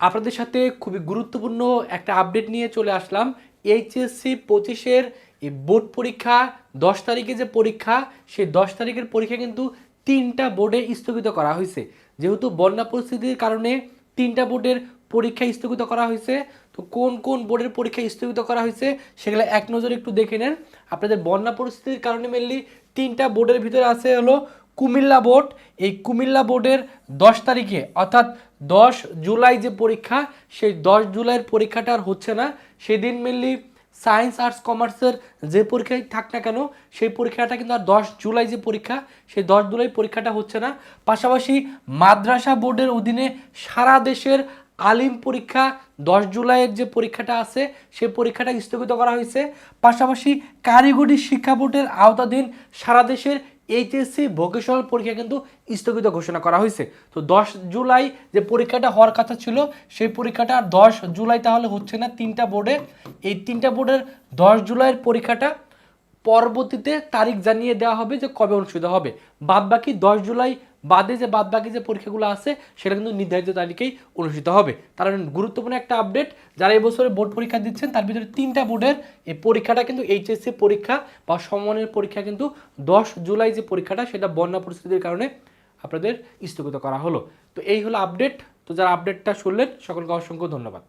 আপনাদের সাথে খুবই গুরুত্বপূর্ণ একটা আপডেট নিয়ে চলে আসলাম। এইচএসসি পঁচিশের এই বোর্ড পরীক্ষা, দশ তারিখে যে পরীক্ষা, সেই দশ তারিখের পরীক্ষা কিন্তু তিনটা বোর্ডে স্থগিত করা হয়েছে। যেহেতু বন্যা পরিস্থিতির কারণে তিনটা বোর্ডের পরীক্ষা স্থগিত করা হয়েছে, তো কোন কোন বোর্ডের পরীক্ষা স্থগিত করা হয়েছে সেগুলো এক নজরে একটু দেখে নেন। আপনাদের বন্যা পরিস্থিতির কারণে মেনলি তিনটা বোর্ডের ভিতরে আছে হলো কুমিল্লা বোর্ড, এই কুমিল্লা বোর্ডের দশ তারিখে, অর্থাৎ দশ জুলাই যে পরীক্ষা, সেই দশ জুলাইয়ের পরীক্ষাটা আর হচ্ছে না। সেদিন মেনলি সায়েন্স আর্টস কমার্সের যে পরীক্ষায় থাক না কেন, সেই পরীক্ষাটা কিন্তু আর দশ জুলাই যে পরীক্ষা, সেই দশ জুলাই পরীক্ষাটা হচ্ছে না। পাশাপাশি মাদ্রাসা বোর্ডের অধীনে সারা দেশের আলিম পরীক্ষা দশ জুলাইয়ের যে পরীক্ষাটা আছে সেই পরীক্ষাটা স্থগিত করা হয়েছে। পাশাপাশি কারিগরি শিক্ষা বোর্ডের আওতাধীন সারা দেশের এইচএসসি ভোকেশনাল পরীক্ষা কিন্তু স্থগিত ঘোষণা করা হয়েছে। তো দশ জুলাই যে পরীক্ষাটা হওয়ার কথা ছিল, সেই পরীক্ষাটা আর দশ জুলাই তাহলে হচ্ছে না, তিনটা বোর্ডে। এই তিনটা বোর্ডের দশ জুলাইয়ের পরীক্ষাটা পরবর্তীতে তারিখ জানিয়ে দেওয়া হবে যে কবে অনুষ্ঠিত হবে। বাদ বাকি দশ জুলাই বাদে যে বাদ বাকি যে পরীক্ষাগুলো আছে, সেটা কিন্তু নির্ধারিত তারিখেই অনুষ্ঠিত হবে। কারণ গুরুত্বপূর্ণ একটা আপডেট যারা এই বছরে বোর্ড পরীক্ষা দিচ্ছেন, তার ভিতরে তিনটা বোর্ডের এই পরীক্ষাটা কিন্তু এইচএসসি পরীক্ষা বা সমমানের পরীক্ষা কিন্তু দশ জুলাই যে পরীক্ষাটা, সেটা বন্যা পরিস্থিতির কারণে আপনাদের স্থগিত করা হলো। তো এই হলো আপডেট তো যারা আপডেটটা শুনলেন, সকলকে অসংখ্য ধন্যবাদ।